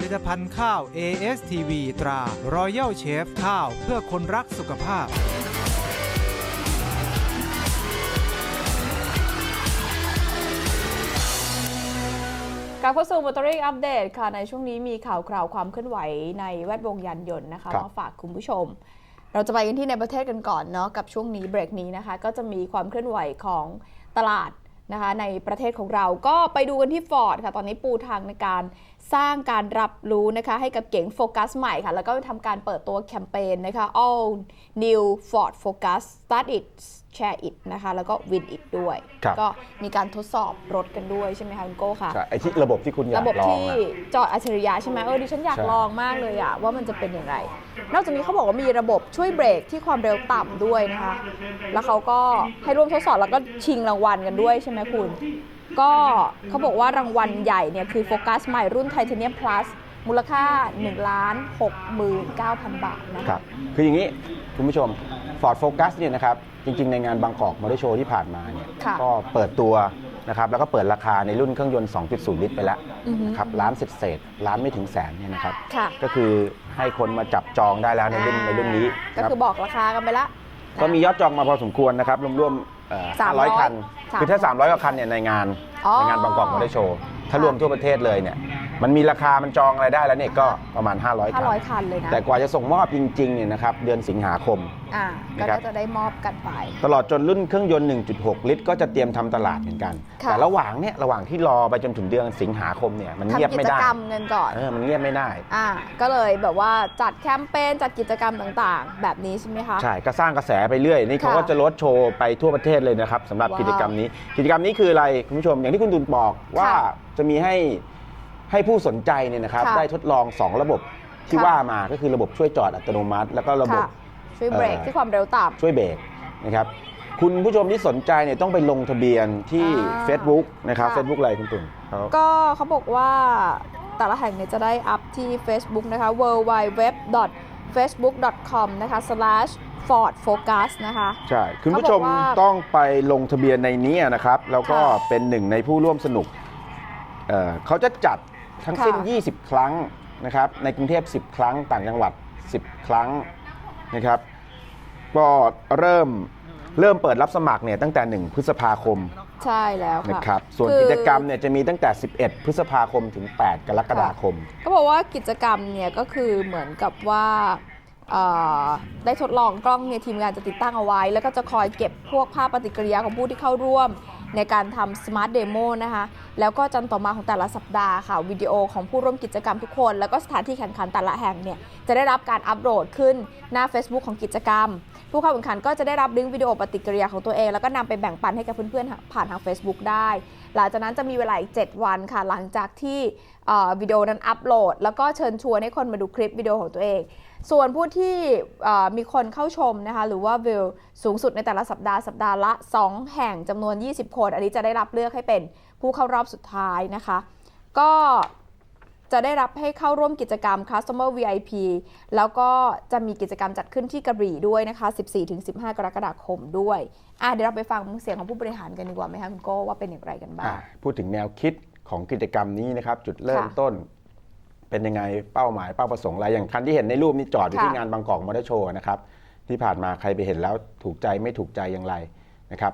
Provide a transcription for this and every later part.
ผลิตภัณฑ์ข้าว ASTV ตรา Royal Chef ข้าวเพื่อคนรักสุขภาพ กลับเข้าสู่ Motoring Update ค่ะ ในช่วงนี้มีข่าวคราวความเคลื่อนไหวในแวดวงยานยนต์นะคะครับ มาฝากคุณผู้ชม เราจะไปกันที่ในประเทศกันก่อนเนาะกับช่วงนี้เบรกนี้นะคะ ก็จะมีความเคลื่อนไหวของตลาดนะคะ ในประเทศของเราก็ไปดูกันที่ Ford ค่ะ ตอนนี้ปูทางในการ สร้างการรับรู้นะคะให้กับเก๋งโฟกัสใหม่ค่ะ แล้วก็ทำการเปิดตัวแคมเปญนะคะ All New Ford Focus Start It Share It นะคะ แล้วก็ Win It ด้วย ครับ ก็มีการทดสอบรถกันด้วยใช่ไหมคะคุณโก้คะใช่ไอ้ที่ระบบที่คุณอยากระบบลองที่อะ จอดอัจฉริยะใช่ไหมเออดิฉันอยากใช่ ลองมากเลยอะว่ามันจะเป็นอย่างไร นอกจากนี้เขาบอกว่ามีระบบช่วยเบรกที่ความเร็วต่ำด้วยนะคะ แล้วเขาก็ให้ร่วมทดสอบแล้วก็ชิงรางวัลกันด้วยใช่ไหมคุณ ก็เขาบอกว่ารางวัลใหญ่เนี่ยคือโฟกัสใหม่รุ่นไทเทเนียมพลัสมูลค่า1ล้าน69,000 บาทนะครัคะบคืออย่างนี้คุณผู้ชม Ford Focus เนี่ยนะครับจริง ๆ ในงานบางกอกมอเตอร์โชว์ที่ผ่านมาเนี่ยค่ะก็เปิดตัวนะครับแล้วก็เปิดราคาในรุ่นเครื่องยนต์ 2.0 ลิตรไปแล้วอือฮึนะครับล้านเศษเศษๆล้านไม่ถึงแสนเนี่ยนะครับค่ะก็คือให้คนมาจับจองได้แล้วในรุ่นในรุ่นนี้ ก็นะครับคือบอกราคากันไปละก็มียอดจองมาพอสมควรนะครับรวมๆ เอ่อสามร้อย500 คันสามคือถ้า 300 กว่าคันเนี่ยในงาน อ๋อ ในงานบางกอกมอเตอร์โชว์ ถ้ารวมทั่วประเทศเลยเนี่ย มันมีราคามันจองอะไรได้แล้วเนี่ยก็ประมาณ 500คัน500คันเลยนะแต่กว่าจะส่งมอบจริงๆเนี่ยนะครับเดือนสิงหาคม อ่าก็นะครับน่าจะได้มอบกันไป ตลอดจนรุ่นเครื่องยนต์ 1.6 ลิตร ก็จะเตรียมทำตลาดเหมือนกัน ค่ะ แต่ระหว่างเนี่ยระหว่างที่รอไปจนถึงเดือนสิงหาคมเนี่ยมันเงียบทำกิไม่จได้กรรมเงินก่อน เออมันเงียบไม่ได้ อ่า ก็เลยแบบว่าจัดแคมเปญจัดกิจกรรมต่างๆ แบบนี้ใช่ไหมคะ ใช่ก็สร้างกระแสไปเรื่อยนี่เขาค่ะก็จะลดโชว์ไปทั่วประเทศเลยนะครับสำหรับว้าวกิจกรรมนี้ กิจกรรมนี้คืออะไรคุณผู้ชมอย่างที่คุณตุนบอกว่าค่ะจะมีให้ ให้ผู้สนใจเนี่ยนะครับค่ะ ได้ทดลอง 2 ระบบที่ค่ะว่ามาก็คือระบบช่วยจอดอัตโนมัติ แล้วก็ระบบ ค่ะช่วยเบรกเอ่อ ที่ความเร็วต่ช่วยเบรกนะครับคุณผู้ชมที่สนใจเนี่ยต้องไปลงทะเบียนที่ อ่า Facebook นะครับ ค่ะ Facebook อะไรคุณตุนเขาำก็เขาบอกว่าแต่ละแห่งเนี่ยจะได้อัพที่ Facebook นะคะ w w w facebook.com นะคะ slash ford focus นะคะ ใช่คุณผู้ชมเขาบอกว่าต้องไปลงทะเบียนในนี้นะครับ แล้วก็ค่ะ เป็นหนึ่งในผู้ร่วมสนุกเอ่อเขาจะจัด ทั้งสิ้น ค่ะ 20 ครั้งนะครับในกรุงเทพ 10 ครั้งต่างจังหวัด 10 ครั้งนะครับก็เริ่มเริ่มเปิดรับสมัครเนี่ยตั้งแต่ 1 พฤษภาคมใช่แล้วค่ะนะครับส่วนคือ กิจกรรมเนี่ยจะมีตั้งแต่ 11 พฤษภาคมถึง 8 กรกฎาคม ก็บอกว่ากิจกรรมเนี่ยก็คือเหมือนกับว่าเอ่อได้ทดลองกล้องเนี่ยทีมงานจะติดตั้งเอาไว้ แล้วก็จะคอยเก็บพวกภาพปฏิกิริยาของผู้ที่เข้าร่วม ในการทำสมาร์ทเดโมนะคะ แล้วก็จันทร์ต่อมาของแต่ละสัปดาห์ค่ะวิดีโอของผู้ร่วมกิจกรรมทุกคน แล้วก็สถานที่แข่งขันแต่ละแห่งเนี่ยจะได้รับการอัปโหลดขึ้นหน้า Facebook ของกิจกรรม ผู้เข้าแข่งขันก็จะได้รับลิงก์วิดีโอปฏิกิริยาของตัวเอง แล้วก็นำไปแบ่งปันให้กับเพื่อนๆผ่านทาง Facebook ได้ หลังจากนั้นจะมีเวลาอีก 7 วันค่ะ หลังจากที่วิดีโอนั้นอัปโหลด แล้วก็เชิญชวนให้คนมาดูคลิปวิดีโอของตัวเอง ส่วนผู้ที่เอ่อมีคนเข้าชมนะคะหรือว่าวิวสูงสุดในแต่ละสัปดาห์สัปดาห์ละ 2 แห่งจำนวน 20 คน อันนี้จะได้รับเลือกให้เป็นผู้เข้ารอบสุดท้ายนะคะ ก็จะได้รับให้เข้าร่วมกิจกรรม Customer VIP แล้วก็จะมีกิจกรรมจัดขึ้นที่กระบี่ด้วยนะคะ 14-15 กรกฎาคมด้วยอะเดี๋ยวเราไปฟังเสียงของผู้บริหารกันดีกว่าไหมคะคุณโก้ว่าเป็นอย่างไรกันบ้างอะพูดถึงแนวคิดของกิจกรรมนี้นะครับ จุดเริ่มค่ะต้น เป็นยังไงเป้าหมายเป้าประสงค์อะไรอย่างคันที่เห็นในรูปนี้จอดอยู่ค่ะที่งานบางกอกมอเตอร์โชว์นะครับที่ผ่านมาใครไปเห็นแล้วถูกใจไม่ถูกใจอย่างไรนะครับ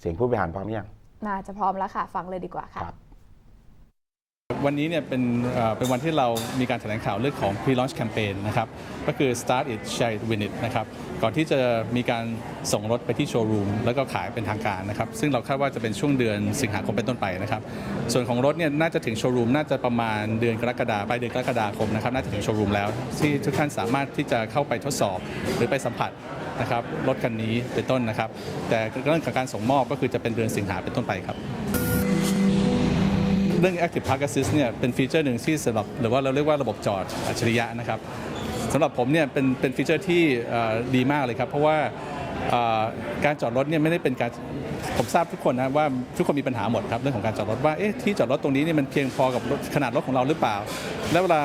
เสียงผู้บริหารพร้อมหรือยัง น่าจะพร้อมแล้วค่ะ ฟังเลยดีกว่าค่ะ ครับ วันนี้เนี่ยเป็นเป็นวันที่เรามีการแถลงข่าวเรื่องของ pre-launch campaign นะครับ ก็คือ start it share it win it นะครับ ก่อนที่จะมีการส่งรถไปที่โชว์รูมแล้วก็ขายเป็นทางการนะครับ ซึ่งเราคาดว่าจะเป็นช่วงเดือนสิงหาคมเป็นต้นไปนะครับ ส่วนของรถเนี่ยน่าจะถึงโชว์รูมน่าจะประมาณเดือนกรกฎาปลายเดือนกรกฎาคมนะครับ น่าจะถึงโชว์รูมแล้ว ที่ทุกท่านสามารถที่จะเข้าไปทดสอบ หรือไปสัมผัสนะครับรถคันนี้เป็นต้นนะครับ แต่เรื่องของการส่งมอบก็คือจะเป็นเดือนสิงหาเป็นต้นไปครับ รื่อง Active Park Assist เนี่ยเป็นฟีเจอร์หนึ่งที่สำหรับหรือว่าเราเรียกว่าระบบจอดอัจฉริยะนะครับสำหรับผมเนี่ยเป็นเป็นฟีเจอร์ที่ดีมากเลยครับ เพราะว่าการจอดรถเนี่ยไม่ได้เป็นการผมทราบทุกคนนะว่าทุกคนมีปัญหาหมดครับเรื่องของการจอดรถว่าเอ๊ะที่จอดรถตรงนี้เนี่ยมันเพียงพอกับรถขนาดรถของเราหรือเปล่า แล้วเวลา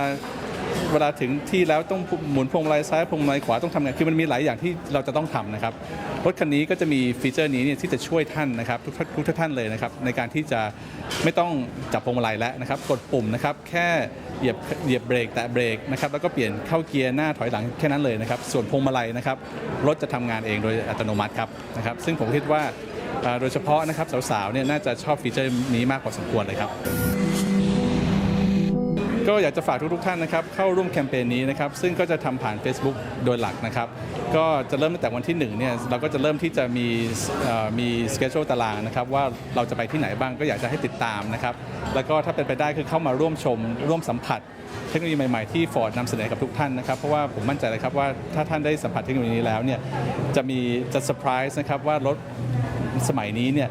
เวลาถึงที่แล้วต้องหมุนพวงมาลัยซ้ายพวงมาลัยขวาต้องทำไงคือมันมีหลายอย่างที่เราจะต้องทำนะครับรถคันนี้ก็จะมีฟีเจอร์นี้เนี่ยที่จะช่วยท่านนะครับทุกท่านทุกท่านเลยนะครับในการที่จะไม่ต้องจับพวงมาลัยแล้วนะครับกดปุ่มนะครับแค่เหยียบเหยียบเบรกแตะเบรกนะครับแล้วก็เปลี่ยนเข้าเกียร์หน้าถอยหลังแค่นั้นเลยนะครับส่วนพวงมาลัยนะครับรถจะทำงานเองโดยอัตโนมัติครับนะครับซึ่งผมคิดว่าโดยเฉพาะนะครับสาวๆเนี่ยน่าจะชอบฟีเจอร์นี้มากพอสมควรเลยครับ ก็อยากจะฝากทุกๆท่านนะครับเข้าร่วมแคมเปญนี้นะครับซึ่งก็จะทำผ่าน Facebook โดยหลักนะครับก็จะเริ่มตั้งแต่วันที่1เนี่ยเราก็จะเริ่มที่จะมีเอ่อมีสเกจ u ตารางนะครับว่าเราจะไปที่ไหนบ้างก็อยากจะให้ติดตามนะครับแล้วก็ถ้าเป็นไปได้คือเข้ามาร่วมชม ร่วมสัมผัส เทคโนโลยีใหม่ๆที่ Ford นำเสนอกับทุกท่านนะครับ เพราะว่าผมมั่นใจเลยครับว่าถ้าท่านได้สัมผัสเทคโนโลยีนี้แล้วเนี่ยจะมีจะเซอร์ไพรส์นะครับว่ารถ สมัยนี้เนี่ย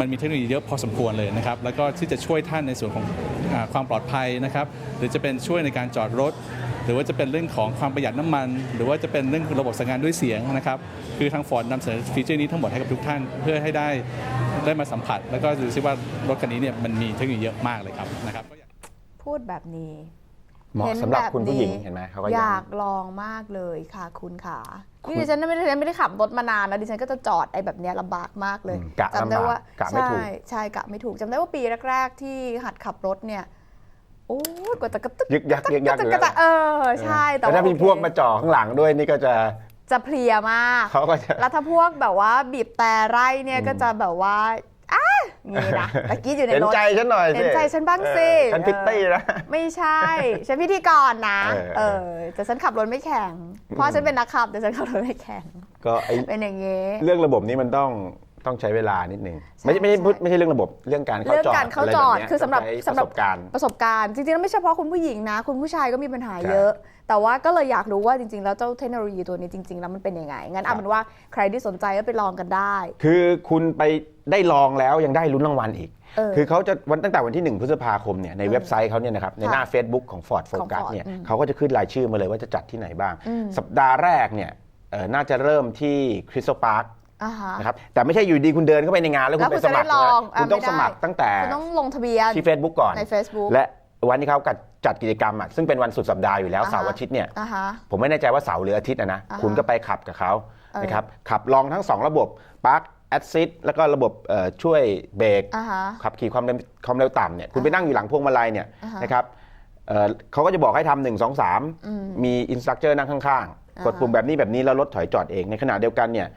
มันมีเทคโนโลยีเยอะพอสมควรเลยนะครับ แล้วก็ที่จะช่วยท่านในส่วนของ ความปลอดภัยนะครับ หรือจะเป็นช่วยในการจอดรถ หรือว่าจะเป็นเรื่องของความประหยัดน้ำมัน หรือว่าจะเป็นเรื่องระบบสั่งงานด้วยเสียงนะครับ คือทางฟอร์ดนำเสนอฟีเจอร์นี้ทั้งหมดให้กับทุกท่านเพื่อให้ได้ได้มาสัมผัส แล้วก็ดูซิว่ารถคันนี้เนี่ยมันมีเทคโนโลยีเยอะมากเลยครับนะครับพูดแบบนี้ เหมาะสำหรับคุณผู้หญิงเห็นไหมเขาก็อยังยากลองมากเลยค่ะคุณค่ะคุณนี่ดิฉันไม่ได้ไม่ได้ขับรถมานานนะดิฉันก็จะจอดไอ้แบบเนี้ยลำบากมากเลยอืมกะจำได้ว่าลำบากกะไม่ถูกใช่ใช่กะไม่ถูกจำได้ว่าปีแรก ๆ ที่หัดขับรถเนี่ยโอ้ยกว่าจะกระตึกยึกยักยึกยักกระอยู่ตึกกแล้ระวตะเออใช่แต่แต่ถ้ามีโอเคพวกมาจ่อข้างหลังด้วยนี่ก็จะจะเพลียมากเขาก็จะแล้วถ้าพวกแบบว่าบีบแต่ไร่เนี่ยก็จะแบบว่า อ้างี้นะตะกี้อยู่ในเห็นรถใจฉันหน่อยสิเห็นใจฉันบ้างสิเออฉันพิตตี้นะไม่ใช่ ฉันพิธีกรนะเออเออแต่ฉันขับรถไม่แข็งเพราะฉันเป็นนักขับแต่ฉันขับรถไม่แข็งก็ไอเป็นอย่างงี้เรื่องระบบนี้มันต้อง ต้องใช้เวลานิดนึงใช่ไม่ใช่ไม่ใช่ใช่พูดไม่ใช่เรื่องระบบเรื่องการเข้าเรื่องจอดการเข้าะไจอดแบบนี้ยคือสำหรับต้งใช้สำหรับประสบการณ์ประสบการณ์จริงๆแล้วไม่เฉพาะคุณผู้หญิงนะ คุณผู้ชายก็มีปัญหาใช่เยอะ แต่ว่าก็เลยอยากรู้ว่าจริงๆ แล้วเจ้าเทคโนโลยีตัวนี้จริง ๆ แล้วมันเป็นยังไง งั้นครัเอาบเป็นว่าใครที่สนใจก็ไปลองกันได้ คือคุณไปได้ลองแล้วยังได้ลุ้นรางวัลอีกเออคือเขาจะวันตั้งแต่วันที่ 1 พฤษภาคมเนี่ยในเออเว็บไซต์เขาเนี่ยนะครับในหน้า Facebook ของ Ford ของ Focus Ford เนี่ยอืมเขาก็จะขึ้นรายชื่อมาเลยว่าจะจัดที่ไหนบ้างอืมสัปดาห์แรกเนี่ยเอ่อน่าจะเริ่มที่คริสตัลพาร์คอ่าฮะ นะครับแต่ไม่ใช่อยู่ดีคุณเดินเข้าไปในงานแล้วแล้คุวณไปสมัครคุณจะได้ลองนะคุณต้องอะไม่ได้สมัครตั้งแต่คุณต้องลงทะเบียนที่ Facebook ก่อนใน Facebook และวันที่เขาจัดกิจกรรมอะซึ่งเป็นวันสุดสัปดาห์อยู่แล้วอ่าฮะเสาร์อาทิตย์เนี่ยอ่าฮะผมไม่แน่ใจว่าเสาร์หรืออาทิตย์นะนะอ่าฮะคุณก็ไปขับกับเขาเออนะครับขับลองทั้ง 2 ระบบปาร์คแอดซิแล้วก็ระบบเอ่อช่วยเบรกอ่าฮะขับขี่ความเร็วความเร็วต่ำเนี่ยคุณไปนั่งอยู่หลังพวงมาลัยเนี่ยอ่าฮะนะครับเอ่อเขาก็จะบอกให้ทำหนึ่งสองสามอืมมีอินสตรัคเจอร์นั่งข้างอ่าๆฮะกดปุ่มแบบนี้แบบนี้แล้วรถถอยจอดเองในขณะเดียวกันเนี่ย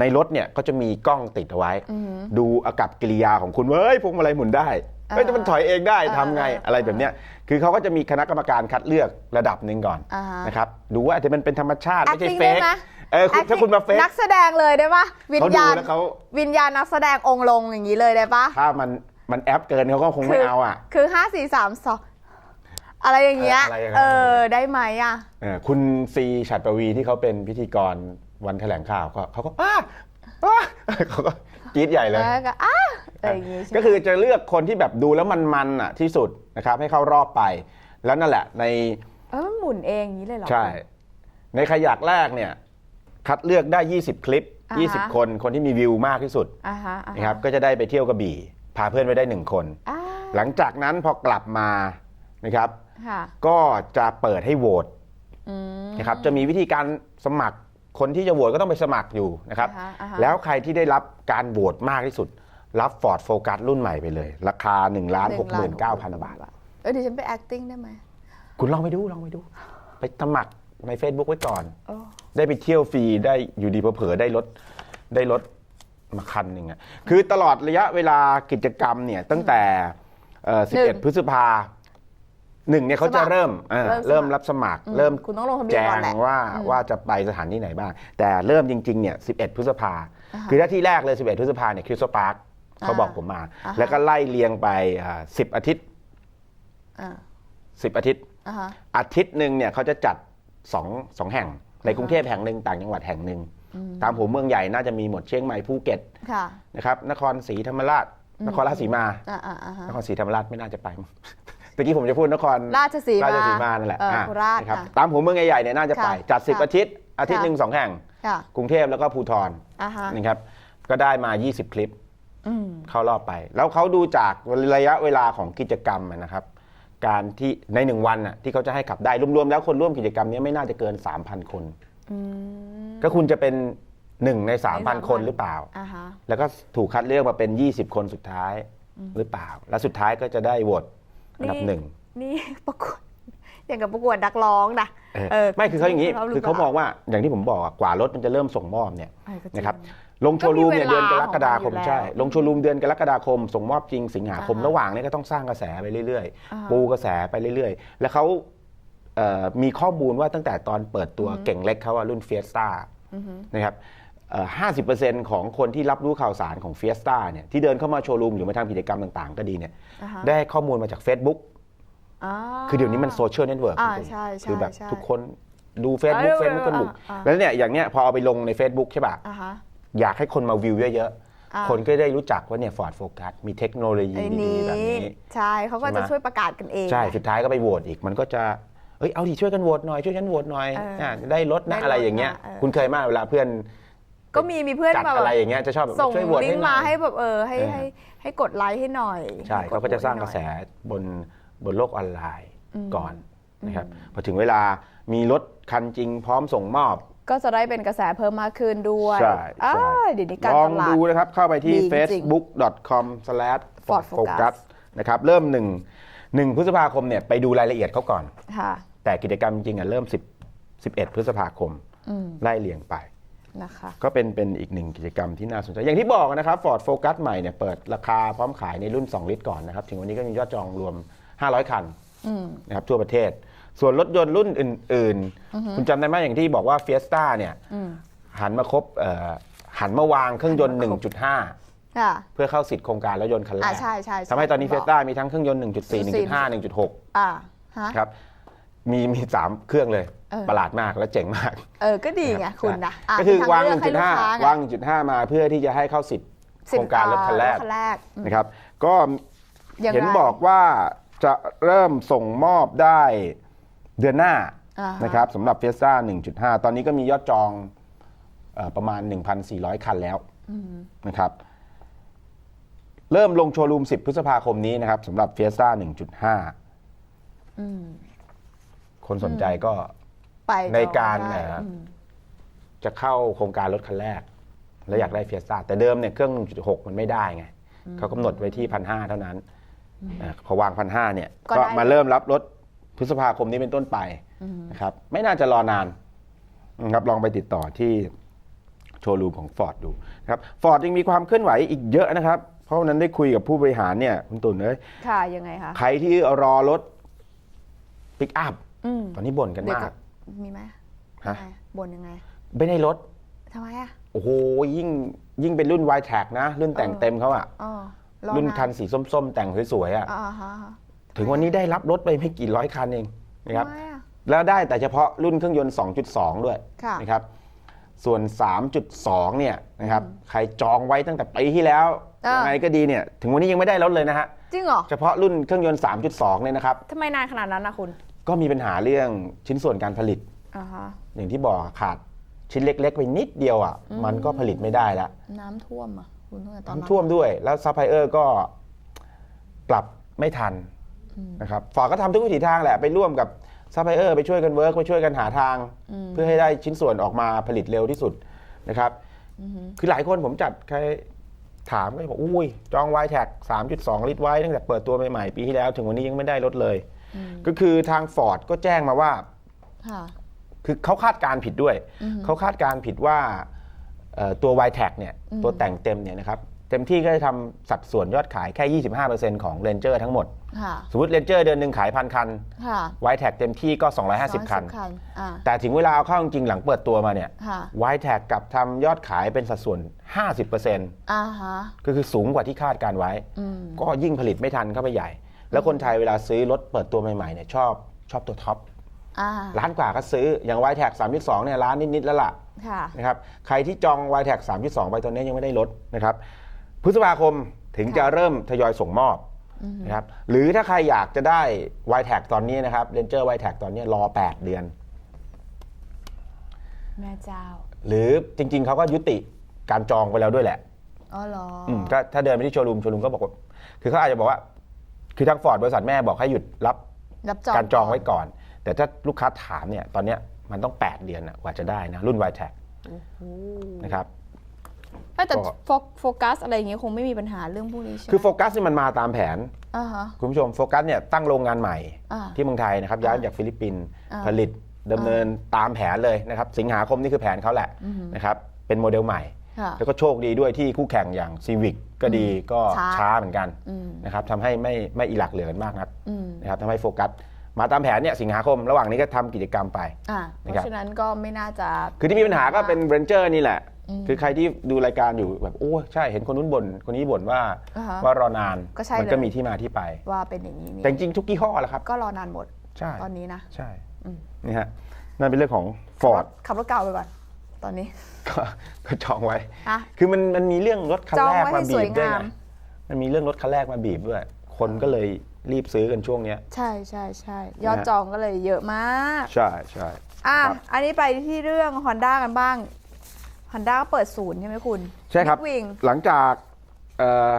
ในรถเนี่ยก็จะมีกล้องติดเอาไว้ อือหือ ดูอากับกิริยาของคุณว่าเฮ้ยพวงมาลัยหมุนได้เฮ้ยอ่ามันถอยเองได้อ่าทำไงอ่าอะไรแบบเนี้ยคือเขาก็จะมีคณะกรรมการคัดเลือกระดับหนึ่งก่อนอ่าฮะ นะครับดูว่าอาจจะมันเป็นธรรมชาติ ไม่ใช่ acting เฟได้กไหม เออคุณถ้าคุณมาเฟกนักแสดงเลยได้ปะวิญเขาดูญาณแล้วเขาวิญญาณนักแสดงองค์ลงอย่างนี้เลยได้ปะ ถ้ามันมันแอปเกินเขาก็คงไม่เอาอะ คือห้าสี่สามสองอะไรอย่างเงี้ยอะไรอย่างเงี้ยเออ ได้ไหมอะ เออคุณซีฉัตรประวีที่เขาเป็นพิธีกร วันแถลงข่าวก็เขาก็อ้าอ้าเขาก็กรี๊ดใหญ่เลย แล้วก็อ้าอะไรอย่างงี้ใช่ไหม ก็คือจะเลือกคนที่แบบดูแล้วมันๆอะที่สุดนะครับให้เข้ารอบไป แล้วนั่นแหละในเออมันหมุนเองอย่างนี้เลยเหรอ ใช่ ในขยักแรกเนี่ยคัดเลือกได้ 20 คลิป อ่าฮะ 20 คนคนที่มีวิวมากที่สุดอ่าฮะอ่าฮะนะครับก็จะได้ไปเที่ยวกระบี่ พาเพื่อนไปได้หนึ่งคน อ่าหลังจากนั้นพอกลับมานะครับ ค่ะก็จะเปิดให้โหวตอืมนะครับจะมีวิธีการสมัคร คนที่จะโหวตก็ต้องไปสมัครอยู่นะครับ อ่าฮะอ่าฮะ แล้วใครที่ได้รับการโหวตมากที่สุด รับ Ford Focus รุ่นใหม่ไปเลย ราคา1นึ่งล้านหกหมื่นเก้าพันบาท เออเดี๋ยวฉันไป acting ได้ไหมคุณลองไปดูลองไปดู ไปสมัครใน Facebook ไว้ก่อน โอ้ได้ไปเที่ยวฟรีได้อยู่ดีเผลอๆได้รถได้รถมาคันหนึ่งอะคือตลอดระยะเวลากิจกรรมเนี่ยตั้งแต่เอ่อ11 พฤษภา หนึ่งเนี่ยเขาจะเริ่มเออเริ่มรับสมัคร อืเริ่มคุณต้องลงทะเบียแจนก่อนงแหละว่าอืมว่าจะไปสถานที่ไหนบ้าง แต่เริ่มจริงๆเนี่ย 11 พฤษภา อ่าฮะคือถ้าที่แรกเลย 11 พฤษภาเนี่ยคริสโตพาร์คเขาอ่าบอกผมมา อ่าฮะ แล้วก็ไล่เรียงไปอ่า10 อาทิตย์ อ่า10 อาทิตย์ อ่าฮะ อาทิตย์หนึ่งเนี่ยเขาจะจัดสองสองแห่ง ในกรุงเทพแห่งหนึ่งต่างจังหวัดแห่งหนึ่งอืม ตามหัวเมืองใหญ่น่าจะมีหมดเชียงใหม่ภูเก็ตค่ะ นะครับนครศรีธรรมราช นครราชสีมา อ่าอ่าอ่าฮะนครศรีธรรมราชไม่น่าจะไป ตะกี้ผมจะพูดนครราชสีมาราชสีมานั่นแหละเอออะโคราชนะครับอะตามหัวเมืองใหญ่ๆเนี่ยน่าจะไป ค่ะจัดสิบค่ะอาทิตย์ อาทิตย์ค่ะหนึ่งสองแห่ง ค่ะกรุงเทพแล้วก็ภูทรอ่าฮะ นะครับ ก็ได้มา 20 คลิป อืม เข้ารอบไป แล้วเขาดูจากระยะเวลาของกิจกรรมอะนะครับ การที่ในหนึ่งวันน่ะที่เขาจะให้ขับได้รวมๆแล้วคนร่วมกิจกรรมนี้ไม่น่าจะเกิน 3,000 คน อืมก็คุณจะเป็นหนึ่งในใน 3,000 คนหรือเปล่า อ่าฮะ แล้วก็ถูกคัดเลือกมาเป็น 20 คนสุดท้ายหรือเปล่า แล้วสุดท้ายก็จะได้โหวต อันดับหนึ่งนี่ประกวดอย่างกับประกวดนักร้องนะเออเออไม่คือเขาอย่างนี้รู้คือเขาปล่มองว่าอย่างที่ผมบอกอะกว่ารถมันจะเริ่มส่งมอบเนี่ยเออก็จงนะครับลงโชว์รูมเนี่ยก็มีเดือนเวกลารกฎาคมของมันอยู่แล้วใช่ ลงโชว์รูมเดือนกรกฎาคม ส่งมอบจริงสิงหาคมอ่าฮะระหว่างนี้ก็ต้องสร้างกระแสไปเรื่อยอ่าฮะๆปูกระแสไปเรื่อยๆ แล้วเขาเอ่อมีข้อมูลว่าตั้งแต่ตอนเปิดตัวเก่งเล็กเขาอะรุ่นเฟียสตาอือฮึนะครับ ห้าสิบเปอร์เซ็นต์ของคนที่รับรู้ข่าวสารของเฟียสตาเนี่ยที่เดินเข้ามาโชว์รูมหรือมาทำกิจกรรมต่างๆ ก็ดีเนี่ยอ่าฮะ ได้ข้อมูลมาจาก Facebook อ่าคือเดี๋ยวนี้มันโซเชียลเน็ตเวิร์กอ่าใช่ใช่คือแบบใช่ทุกคนดู Facebook เออ Facebook กันบุกอ่าอ่า แล้วเนี่ยอย่างเนี้ยพอเอาไปลงใน Facebook ใช่ป่ะ อ่าฮะ อยากให้คนมาวิวเยอะอ่า ๆ คนก็ได้รู้จักว่าเนี่ยฟอร์ดโฟกัสมีเทคโนโลยีไอ้ดีนี้ ๆแบบนี้ ใช่เขาก็ใช่ไหม จะช่วยประกาศกันเองใช่ไงสุดท้ายก็ไปโหวตอีกมันก็จะเอ้ยเอาดิช่วยกันโหวตหน่อยช่วยฉันโหวตหน่อยเอออะได้ลดได้นะลดอะไรอย่างเงี้ย นะเออ คุณเคยมากเวลาเพื่อน ก็มีมีเพื่อนจัดมาแบอะไรบอย่างเงี้ยจะชอบแบบส่งช่วยโหวตลิงให้ก์หน่มาอย ให้แบบเออให้เออ ให้ให้กดไลค์ให้หน่อยใช่ให้เขาก็จะสร้างกระแสดโหวตให้หน่อยบนบนโลกออนไลน์อืมก่อนนะครับพอถึงเวลามีรถคันจริงพร้อมส่งมอบ ก็จะได้เป็นกระแสเพิ่มมากขึ้นด้วยใช่อ่าใช่เดี๋ยวนี้การลอตงลาด ดูนะครับ เข้าไปที่ ดีจริง facebook.com/fordfocus นะครับ เริ่มหนึ่งหนึ่งพฤษภาคมเนี่ย ไปดูรายละเอียดเขาก่อน ค่ะ แต่กิจกรรมจริงๆอะเริ่ม 10 11 พฤษภาคมอืมไล่เลียงไป นะคะ ก็เป็นเป็นอีกหนึ่งกิจกรรมที่น่าสนใจ อย่างที่บอกนะครับ Ford Focus ใหม่เนี่ยเปิดราคาพร้อมขายในรุ่น 2 ลิตรก่อนนะครับ ถึงวันนี้ก็มียอดจองรวม 500 คันอืมนะครับทั่วประเทศ ส่วนรถยนต์รุ่นอื่น ๆ คุณจำได้ไหมอย่างที่บอกว่า Fiesta เนี่ยอืมหันมาครบเอ่อหันมาวางเครื่องยนต์หันมาครบ1.5ค่ะเพื่อเข้าสิทธิ์โครงการรถยนต์คันแรอ่ากใช่ใช่ใช่ทำให้ตอนนี้บก Fiesta มีทั้งเครื่องยนต์ 1.4 1.5 1.6อ่าฮะครับมีมีสามเครื่องเลยเออ ประหลาดมากและเจ๋งมาก เออ ก็ดีไงคุณนะะก็คือเป็นทวางเลือกให้ลูกค้ไ1.5วาง1.5 มาเพื่อที่จะให้เข้าสิทธิ์โครงการรถคันแรกคันแรกอืมนะครับ ก็ยังไงเห็นบอกว่าจะเริ่มส่งมอบได้เดือนหน้าอ่าฮะนะครับสำหรับเฟสซ่า1.5 ตอนนี้ก็มียอดจองเอ่อประมาณ 1,400 คันแล้วนะครับ เริ่มลงโชว์รูม 10 พฤษภาคมนี้นะครับสำหรับเฟสซ่า1.5อืมคนสนใจก็ ไปในการจองได้เอ่ออืมจะเข้าโครงการรถคันแรก แล้วอยากได้เฟียสต้าแต่เดิมเนี่ยเครื่อง 1.6 มันไม่ได้ไงเขากำหนดไว้ที่พันห้าเท่านั้นอ่าพอวางพันห้าเนี่ยก็ก็ได้ มาเริ่มรับรถพฤษภาคมนี้เป็นต้นไปนะครับไม่น่าจะรอนานนะครับลองไปติดต่อที่โชว์รูมของ Ford ดูนะครับฟอร์ดยังมีความเคลื่อนไหวอีกเยอะนะครับ เพราะวันนั้นได้คุยกับผู้บริหารเนี่ยคุณตุ่นเลยค่ะยังไงคะใครที่รอรถปิกอัพอืม ตอนนี้บ่นกันเดี๋ยวมากจะ มีไหมฮะ ยังไงบนยังไงไม่ได้รถทำไมอะ โอ้โห ยิ่งยิ่งเป็นรุ่น y t a g นะ รุ่นแต่งเออเต็มเขาอะอ๋ออรุ่นคันานสีส้ม ๆ แต่งสวยๆอะอ่าฮะถึงวันนี้ได้รับรถไปไม่กี่ร้อยคันเองนะครับ ทำไมอะ แล้วได้แต่เฉพาะรุ่นเครื่องยนต์ 2.2 ด้วยค่ะนะครับ ส่วน 3.2 เนี่ยนะครับ ใครจองไว้ตั้งแต่ปีที่แล้วเออ ยังไงก็ดีเนี่ย ถึงวันนี้ยังไม่ได้รถเลยนะฮะ จริงเหรอเฉพาะรุ่นเครื่องยนต์ 3.2 เนี่ยนะครับ ทำไมนานขนาดนั้นนะคุณ ก็มีปัญหาเรื่องชิ้นส่วนการผลิต อ่าฮะ อย่างที่บอกขาดชิ้นเล็ก ๆ ไปนิดเดียวอะมันก็ผลิตไม่ได้แล้วน้ำท่วมอะคุณตั้งแต่ตอนนั้นน้ำท่วมด้วย แล้วซัพพลายเออร์ก็ปรับไม่ทันนะครับฟอร์ดก็ทำทุกวิถีทางแหละ ไปร่วมกับซัพพลายเออร์ไปช่วยกันเวิร์กไปช่วยกันหาทางเพื่อให้ได้ชิ้นส่วนออกมาผลิตเร็วที่สุดนะครับคือหลายคนผมจัดใครถามก็จะบอกอุ้ยจองไวแท็ก3.2 ลิตรไว้ตั้งแต่เปิดตัวใหม่ๆ ปีที่แล้ว ถึงวันนี้ยังไม่ได้ลดเลย ก็คือทางฟอร์ดก็แจ้งมาว่าค่ะคือเขาคาดการณ์ผิดด้วย เขาคาดการณ์ผิดว่าเอ่อตัว y t a g เนี่ยตัวแต่งเต็มเนี่ยนะครับเต็มที่ก็จะทำสัดส่วนยอดขายแค่ 25%ของ Ranger ทั้งหมดค่ะสมมติ Ranger เดือนหนึ่งขายพันคันค่ะ y t a g เต็มที่ก็ 250 คันคันอ่าแต่ถึงเวลาเอาเข้าจริงๆหลังเปิดตัวมาเนี่ยค่ะ y t a g กลับทำยอดขายเป็นสัดส่วน 50%อ่าฮะก็คือสูงกว่าที่คาดการไว้อืมก็ยิ่งผลิตไม่ทันเข้าไปใหญ่ แล้วคนไทยเวลาซื้อรถเปิดตัวใหม่ๆเนี่ยชอบชอบตัวท็อปอ่าล้านกว่าก็ซื้ออย่าง y t a g 3.2เนี่ยล้านนิดๆแล้วล่ะค่ะ นะครับใครที่จอง y t a g 3.2ไปตอนนี้ยังไม่ได้ลดนะครับพฤษภาคมถึงจะเริ่มทยอยส่งมอบนะครับหรือถ้าใครอยากจะได้ y t a g ตอนนี้นะครับ Ranger y t a g ตอนนี้รอ 8 เดือน แม่เจ้าหรือจริงๆเขาก็ยุติการจองไปแล้วด้วยแหละ อ๋อเหรอออืมก็ถ้าเดินไปที่โชว์รูมโชว์รูมก็บอกว่าคือเขาอาจจะบอกว่า คือทางฟอร์ดบริษัทแม่บอกให้หยุดรับรับจองการจองไว้ก่อน แต่ถ้าลูกค้าถามเนี่ยตอนเนี้ยมันต้อง 8 เดือนอะกว่าจะได้นะ รุ่น y t แท็นะครับไม่แต่ก็โฟกโฟกัสอะไรอย่างเงี้ยคงไม่มีปัญหาเรื่องพวกนี้ใช่ไหมคือโฟกัสนี่มันมาตามแผน อ่าฮะคุณผู้ชมโฟกัสเนี่ยตั้งโรงงานใหม่ อ่า ที่เมืองไทยนะครับย้ายมาจากฟิลิปปินส์อ่าผลิตดำเนินตามแผนเลยนะครับ สิงหาคมนี่คือแผนเขาแหละนะครับเป็นโมเดลใหม่ค่ะ แล้วก็โชคดีด้วยที่คู่แข่งอย่างซีวิกก็ดีก็ช้าช้าเหมือนกันอืมนะครับทำให้ไม่ไม่อีหลักเหลือกันมากนักอืมนะครับทำให้โฟกัสมาตามแผนเนี่ยสิงหาคมระหว่างนี้ก็ทำกิจกรรมไปอ่าเพนะครับราะฉะนั้นก็ไม่น่าจะ คือที่มีปัญหาก็เป็นเรนเจอร์นี่แหละอืมคือใครที่ดูรายการอยู่แบบโอ้ใช่เห็นคนนู้นบ่นคนนี้บ่นว่าอ่าฮะว่ารอนานก็ใช่มัก็เลยมีที่มาที่ไป ว่าเป็นอย่างนี้นี่แต่จริงๆทุกยี่ห้อแหละครับ ก็รอนานหมดใช่ตอนนี้นะใช่อืมนี่ฮะนั่นเป็นเรื่องของ Ford ขับรถเก่าไปก่อน ตอนนี้ ก็ก็จองไว้ อะ คือมันมันมีเรื่องรถคันจองแรกไว้มาให้บีสวยบด้วยงาไงมมันมีเรื่องรถคันแรกมาบีบด้วย คนก็เลยรีบซื้อกันช่วงเนี้ย ใช่ใช่ใช่ยอดนะฮะ จองก็เลยเยอะมาก ใช่ใช่ อะ ครับอันนี้ไปที่เรื่อง Honda กันบ้าง Honda ก็เปิดศูนย์ใช่ไหมคุณใช่ครับ วิง หลังจากเอ่อ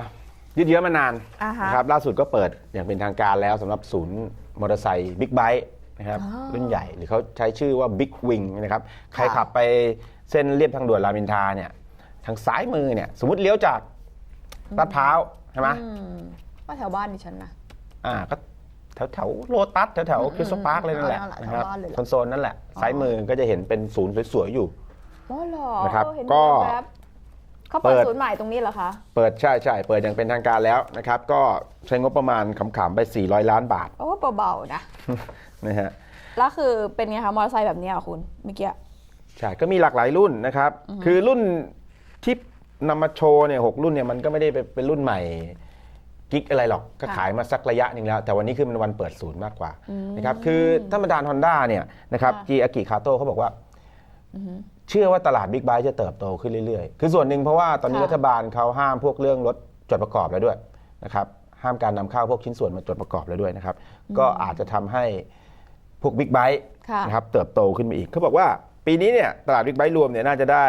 ยืดเยื้อมานานอ่าฮะ นะครับล่าสุดก็เปิดอย่างเป็นทางการแล้วสำหรับศูนย์มอเตอร์ไซค์บิ๊กไบค์ นะครับอ๋อรุ่นใหญ่หรือเขาใช้ชื่อว่า Big Wing นะครับใครค่ะขับไปเส้นเรียบทางด่วนรามอินทราเนี่ยทางซ้ายมือเนี่ยสมมติเลี้ยวจากลาดพร้าวใช่ไหมอืมก็แถวบ้านดิฉันนะอ่าก็แถวแถวโลตัสแถวแถวคริสตัลพาร์คเลยนั่นแหละเอาละนะครับแถวบ้านเลยเหรอคอนโซลนั่นแหละซ้ายมือก็จะเห็นเป็นศูนย์สวยๆอยู่อ๋อเหรอนะครับเออเห็นก็แวบๆเขาเปิดเปิดศูนย์ใหม่ตรงนี้เหรอคะ เปิดใช่ใช่เปิดอย่างเป็นทางการแล้วนะครับ ก็ใช้งบประมาณขำๆไป 400 ล้านบาท โอ้เบาๆนะ นะฮะแล้วคือเป็นไงคะมอเตอร์ไซค์แบบนี้เหรอคุณเมื่อกี้ ใช่ก็มีหลากหลายรุ่นนะครับ คือรุ่นที่นำมาโชว์เนี่ยหกรุ่นเนี่ยมันก็ไม่ได้เป็นรุ่นใหม่กิ๊กอะไรหรอกก็ค่ะขายมาสักระยะหนึ่งแล้ว แต่วันนี้คือมันวันเปิดศูนย์มากกว่านะครับคือท่านประธานฮอนด้าเนี่ยนะครับค่ะจีอากิคาโตเขาบอกว่าเชื่อว่าตลาดบิ๊กไบค์จะเติบโตขึ้นเรื่อยๆ คือส่วนหนึ่งเพราะว่าตอนนี้ค่ะรัฐบาลเขาห้ามพวกเรื่องรถจดประกอบแล้วด้วยนะครับห้ามการนำเข้าพวกชิ้นส่วนมาจดประกอบแล้วด้วยนะครับ ก็อาจจะทำให้ พวกบิ๊กไบค์ค่ะ นะครับเติบโตขึ้นมาอีกเขาบอกว่า ปีนี้เนี่ยตลาดบิ๊กไบค์รวมเนี่ยน่าจะได้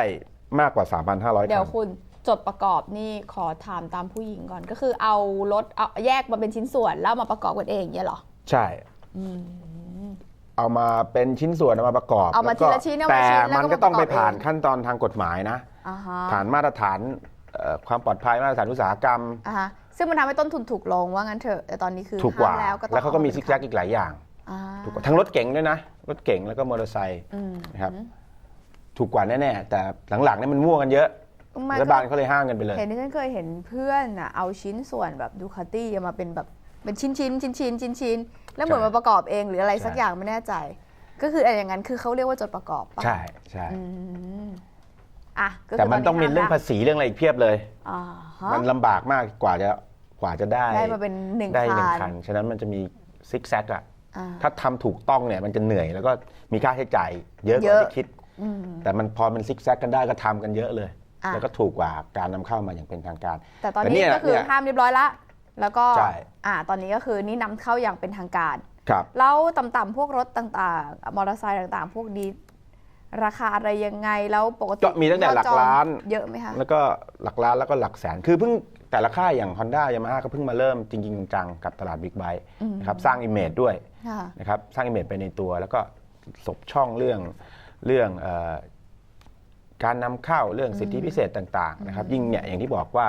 มากกว่า 3,500 เดี๋คัยวน คุณจดประกอบนี่ขอถามตามผู้หญิงก่อน ก็คือเอารถเอาแยกมาเป็นชิ้นส่วนแล้วมาประกอบกันเองอย่างเงี้ยเหรอ ใช่ เอามาเป็นชิ้นส่วนเอามาประกอบเอามาแล้วก็ทีละชิ้นเอามาแต่ชิ้นแล้วก็มันก็ต้องไปมาประกอบผ่านเอง ขั้นตอนทางกฎหมายนะ อ่าฮะผ่านมาตรฐานเอ่อความปลอดภัยมาตรฐานอุตสาหกรรม อ่าฮะซึ่งมันทำให้ต้นทุนถูกลงว่างั้นเถอะแต่ตอนนี้คือถูกกว่า ห้มแล้วก็ต้องแล้วเขาก็มีอซิป็กนแซกอีกหลายอย่างอ่า ถูกกว่าทั้งรถเก๋งด้วยนะ รถเก๋งแล้วก็มอเตอร์ไซค์อืมนะครับ ถูกกว่าแน่ๆแต่หลังๆเนี่ยมันมั่วกันเยอะไม่รัฐบาลเขาเลยห้ามกันไปเลย เห็นที่ฉันเคยเห็นเพื่อนอะเอาชิ้นส่วนแบบดูคาตี้มาเป็นแบบเป็นชิ้นชิ้นชิ้นชิ้นชิ้นชิ้นๆแล้วเหมือนใช่มาประกอบเองหรืออะไรสักใช่อย่างไม่แน่ใจ ก็คืออะไรอย่างนั้นคือเขาเรียกว่าจดประกอบปะใช่ใช่อืมอะก็คืแต่มันต้องมีเรื่องห้ภาษีเรื่องอะไรอีกเพียบเลยอ่าฮะมันลำบากมากกว่าจะกว่าจะได้ได้มาเป็นหนึ่งได้หนึ่งคันคันฉะนั้นมันจะมีซิกแซกอะอ่า ถ้าทำถูกต้องเนี่ยมันจะเหนื่อยแล้วก็มีค่าใช้จ่ายเยอะกเยว่าอะที่คิดอืมแต่มันพอมันซิกแซกกันได้ก็ทำกันเยอะเลยอะแล้วก็ถูกกว่าการนำเข้ามาอย่างเป็นทางการ แต่ตอนแต่นี้เนี่ยก็คือเนี่ยห้ามเรียบร้อยละ แล้วก็ใช่อ่าตอนนี้ก็คือนี่นำเข้าอย่างเป็นทางการครับแล้วต่ำๆพวกรถต่างๆ มอเตอร์ไซค์ต่างๆ พวกนี้ราคาอะไรยังไงแล้วปกติก็มีตั้งแต่หลักล้านเยอะไหมคะแล้วก็หลักล้านแล้วก็หลักแสนคือเพิ่งแต่ละค่ายอย่าง Honda Yamaha ก็เพิ่งมาเริ่มจริง ๆ จังๆกับตลาดบิ๊กไบค์นะครับสร้างอิมเมจด้วยค่ะ นะครับสร้างอิมเมจไปในตัว แล้วก็สบช่องเรื่องเรื่องเออการนำเข้าเรื่องสิทธิพิเศษต่างๆนะครับยิ่งเนี่ยอย่างที่บอกว่า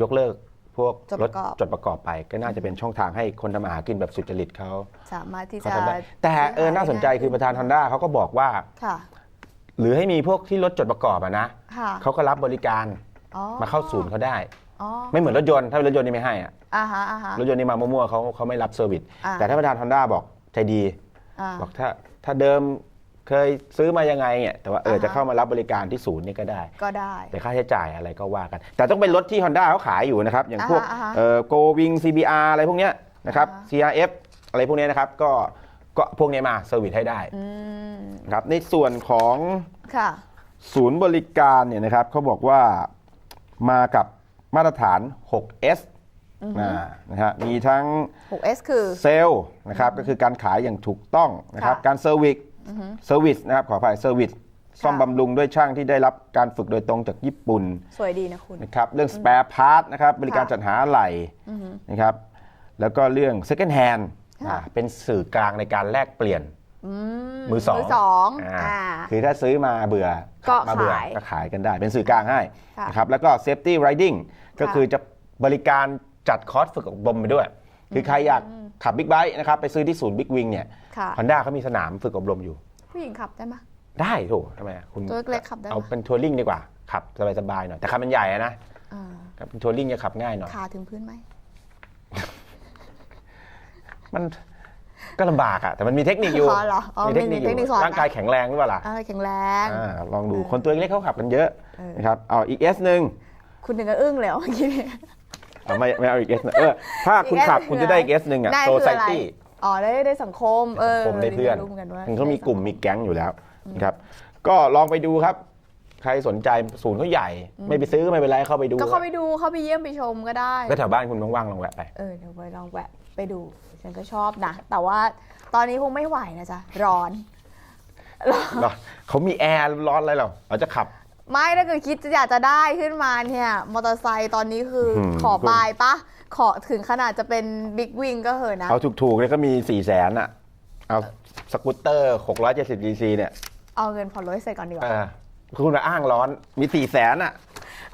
ยกเลิกพวกจดรปถระกอบจดประกอบไป ก็น่าจะเป็นช่องทางให้คนทำมาหากินแบบสุจริตเขาสามารถที่เขาจะทำได้แต่เออน่าสนใจคือประธาน Honda เขาก็บอกว่าค่ะหรือให้มีพวกที่รถจดประกอบอะนะค่ะเขาก็รับบริการอ๋อมาเข้าศูนย์เขาได้ อ๋อไม่เหมือนรถยนต์ถ้าเป็นรถยนต์นี่ไม่ให้อะอ่าฮะอ่าฮะ รถยนต์นี่มามั่วๆเขาเขาไม่รับเซอร์วิสอ่า แต่ถ้าประธานฮอนด้าบอกใจดี อ่า บอกถ้าถ้าเดิมเคยซื้อมายังไงเนี่ยแต่ว่าเอออ่าฮะ จะเข้ามารับบริการที่ศูนย์นี่ก็ได้ ก็ได้ แต่ค่าใช้จ่ายอะไรก็ว่ากัน แต่ต้องเป็นรถที่ Honda เขาขายอยู่นะครับ อย่างพวกอ่าฮะอ่าฮะเอ่อโกวิง CBR อะไรพวกเนี้ยนะครับ อ่า CRF อะไรพวกเนี้ยนะครับ ก็ก็พวกเนี้ยมาเซอร์วิสให้ได้อืมนะครับในส่วนของค่ะ ศูนย์บริการเนี่ยนะครับเขาบอกว่ามากับ มาตรฐาน 6S อ่านะฮะมีทั้ง 6S คือเซลล์นะครับก็คือการขายอย่างถูกต้องนะครับค่ะการเซอร์วิสเซอร์วิสนะครับขออภัยเซอร์วิสซ่อมบำรุงด้วยช่างที่ได้รับการฝึกโดยตรงจากญี่ปุ่น สวยดีนะคุณนะครับเรื่อง spare part นะครับบริการค่ะจัดหาอะไหล่นะครับแล้วก็เรื่อง second hand อ่าเป็นสื่อกลางในการแลกเปลี่ยนอื มมือสองมือสองอ่าอ่าคือถ้าซื้อมาเบื่อก็มาเบื่อขายก็ขายกันได้ เป็นสื่อกลางให้ค่ะนะครับแล้วก็ safety riding ก็คือจะบริการจัดคอร์สฝึกอบรมไปด้วย คือใครอยากขับบิ๊กไบค์นะครับไปซื้อที่ศูนย์บิ๊กวิงเนี่ยค่ะฮอนด้าเขามีสนามฝึกอบรมอยู่ ผู้หญิงขับได้ไหมได้โถทำไมอะคุณตัวเล็กๆขับได้ไหมเอาเป็นทัวริงดีกว่า ขับสบายๆหน่อย แต่คันมันใหญ่อะนะอ่าครับเป็นทัวริงจะขับง่ายหน่อยขาถึงพื้นไหมมัน ก็ลำบากอะแต่มันมีเทคนิคอยู่อ๋อเหรออ๋อมีเทคนิคอมีเทคนิคสยู่อนนะ ร่างกายแข็งแรงหรือเปล่าล่ะเออแข็งแรง อ่าลองดูคนตัวเล็กเขาขับกันเยอะเออ นะครับเอาอีกเอสหนึ่งคุณถึงกับอึ้งเลยเหรอเมื่อกี้เนี่ย เอาไม่ไม่เอาอีกเอสเออถ้าคุณขับอีก S คุณจะได้อีกเอสหนึ่งอะได้โซคือไซอะไร ตี้ อ๋อได้ได้สังคม เออคมได้เพื่อนรู้หมืกัว่าเขามีกลุ่มมีแก๊งอยู่แล้วนะครับ ก็ลองไปดูครับ ใครสนใจศูนย์เขาใหญ่ ไม่ไปซื้อก็ไม่เป็นไรเข้าไปดูก็เข้าไปดูเข้าไปเยี่ยมไปชมก็ได้ก็แถวบ้านคุณว่างๆลองแวะไปเออเดี๋ยวไปลองแวะไปดู ฉันก็ชอบนะ แต่ว่าตอนนี้คงไม่ไหวนะจ๊ะร้อนเนอะเขามีแอร์ร้อนอะไรหรอเราจะขับ ไม่ถ้าเกิดคิดจะอยากจะได้ขึ้นมาเนี่ยมอเตอร์ไซค์ตอนนี้คืออมขอบายปะขอถึงขนาดจะเป็นบิ๊กวิงก็เหอะนะเอาถูกๆเลยก็มี4ี่แสนอะเอาสกูตเตอร์670 cc เนี่ยเอาเงินผ่อนรถให้เสร็จก่อนดีกเอว่าอ คุณมาอ้างร้อนมี4ี่แสนอะ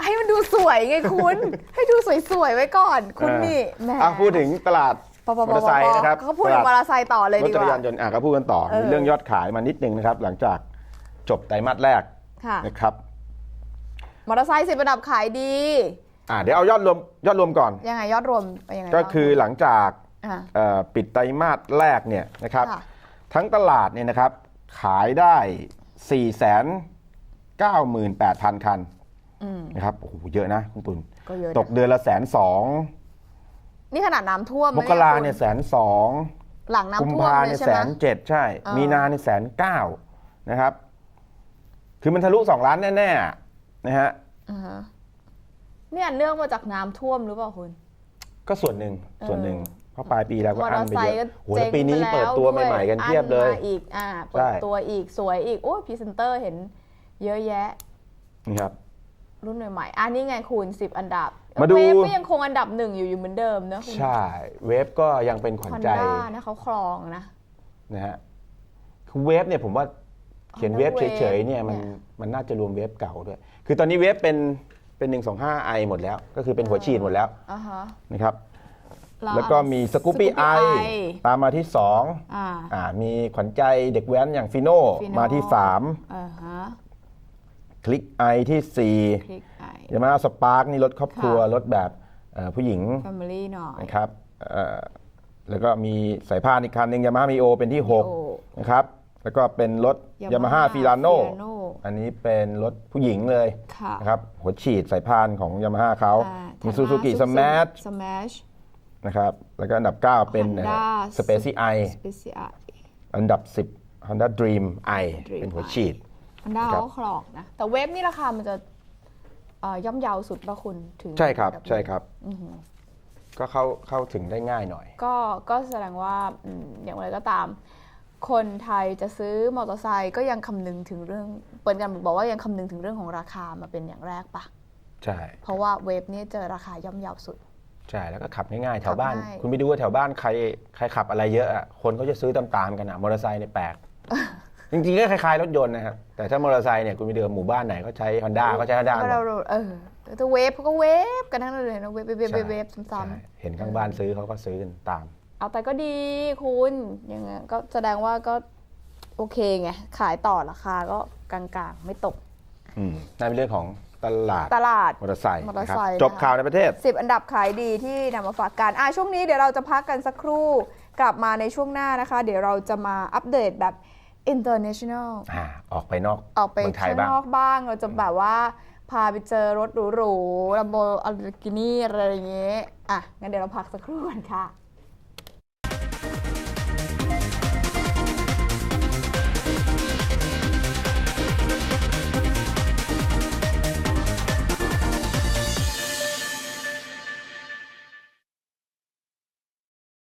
ให้มันดูสวยไงคุณ ให้ดูสวยๆไว้ก่อน คุณนี่แหมอะพูดถึงตลาดปะมอปะเตอร์ไซค์นะครับก็พูดถึงมอเตอร์ไซค์ต่อเลยรถดีจักกรว่ายานยนต์อะก็พูดกันต่อเออมีเรื่องยอดขายมานิดนึงนะครับ หลังจากจบไตรมาสแรกค่ะนะครับมอเตอร์ไซค์สิบอันดับขายดี อ่าเดี๋ยวเอายอดรวมยอดรวมก่อน ยังไงยอดรวมเป็นยังไงก็คือหลังจากอะ เอ่อปิดไตรมาสแรกเนี่ยนะครับ ค่ะ ทั้งตลาดเนี่ยนะครับขายได้ 4 9 8 0 0 0 คันอืมนะครับโอ้โหเยอะนะคุณตุลก็เยอะนะตกเดือนละแสนสองนี่ขนาดน้ำท่วมมกราเนี่ยแสนสองหลังกุมน้ำท่วมภาเลเนี่ยยใช่แสไหม นเจ็ดใช่อ่ามีมีนาเนี่ยแสนเก้านะครับ คือมันทะลุสองล้านแน่ๆนะฮะ อ่าฮะเนี่ยเนื่องมาจากน้ำท่วมหรือเปล่าคุณ ก็ส่วนหนึ่งส่วนหนึ่งเพราะปลายปีแล้วก็มอเตอัอนร์ไปไซเยค์ก็อะโอ้โหเจ๊แล้วงปีนี้ไปเปิดตัวใหม่ ๆ กันเพียบเลย อันมาอีกอ่าเปิใช่ ดตัวอีกสวยอีกโอ้ยพรีเซนเตอร์เห็น เยอะแยะนี่ครับ รุ่นใหม่ๆอันนี้ไงคุณ10 อันดับมาดู เวฟก็ยังคงอันดับหนึ่งอยู่อยู่เหมือนเดิมนะคุณใช่ เวฟก็ยังเป็นขวัญฮอนใจด้านะเขาครองนะ นะฮะคือเวฟเนี่ยผมว่าเขียน Honda เวฟ Wave เฉยๆเนี่ยมันเนี่ย มันน่าจะรวมเวฟเก่าด้วย คือตอนนี้เวฟเป็นเป็น125ไอหมดแล้ว ก็คือเป็นหัวฉีดหมดแล้วอ่าฮะนะครับเราแล้วก็มีสกูปปี้ไอ Scoopy i ตามมาที่ 2 อ่า อ่ามีขวัญใจเด็กแว้นอย่างฟิโน่ Fino มาที่อ่าฮะ3ค ลิกไอที่คลิกไอ4ยามาสปาร์กนี่รถครอบครัวค่ะ รถแบบเอ่อผู้หญิง แฟมิลี่หน่อย นะครับเอ่อแล้วก็มีสายพานอีกคันหนึ่งยามา h a มีโอเป็นที่ Mio 6นะครับ แล้วก็เป็นรถยา Yamaha มาฮ่าฟิลาโน Filano อันนี้เป็นรถผู้หญิงเลยค่ะนะครับหัวฉีดสายพานของยามาฮ่าเขาอ่ามีซูซูกิสมาร์ทสมาร์ทนะครับ แล้วก็อันดับ 9 เป็น Honda สเปซี่ไอ สเปเชียลอันดับ 10 Honda Dream i Dream เป็นหัวฉีดฮัน ด้าครับก็ครองนะ แต่เวฟนี่ราคามันจะเอ่อย่อมเยาวสุดป่ะคุณถึงใช่ครับอันดัใช่ครับ อือหือก็เข้าเข้าถึงได้ง่ายหน่อย ก็ก็แสดงว่าอืมอย่างไรก็ตาม คนไทยจะซื้อมอเตอร์ไซค์ก็ยังคำนึงถึงเรื่องเปิดกันบอกว่ายังคำนึงถึงเรื่องของราคามาเป็นอย่างแรกปะใช่ เพราะว่าเวฟนี่เจอราคาย่อมเยาวสุด ใช่แล้วก็ขับง่ายๆแถวบ้านขับง่าย คุณไปดูว่าแถวบ้านใครใครขับอะไรเยอะอะคนเขาจะซื้อตามๆกันอะมอเตอร์ไซค์เนี่ยแปลก จริงๆก็คล้ายๆรถยนต์นะครับแต่ถ้ามอเตอร์ไซค์เนี่ยคุณไปเดินหมู่บ้านไหนเขาใช้ฮอนด้าเขาใช้ฮอนด้าก็เราเออแต่เวฟเขาก็เวฟกันทั้งนั้นเลยนะเวฟเวฟเวฟเวฟเวฟซ้ำเห็นข้างบ้านซื้อเขาก็ซื้อกันตามๆเอาแต่ก็ดีคุณยังไงก็แสดงว่าก็โอเคไงขายต่อราคาก็กลางๆ ไม่ตกอืมนั่นเป็นเรื่องของตลาดตลาดมอเตอร์ไซค์มอเตอร์นะครับไซค์จบนะคะข่าวในประเทศ 10 อันดับขายดีที่นำมาฝากกันอะช่วงนี้เดี๋ยวเราจะพักกันสักครู่ กลับมาในช่วงหน้านะคะ เดี๋ยวเราจะมาอัปเดตแบบ international อ่าออกไปนอกออกไปเมืองไทยข้างบ้าง นอกบ้างเราจะแบบว่า พาไปเจอรถหรูๆลัมโบอัลกินี่อะไรอย่างเงี้ยอะงั้นเดี๋ยวเราพักสักครู่กันค่ะ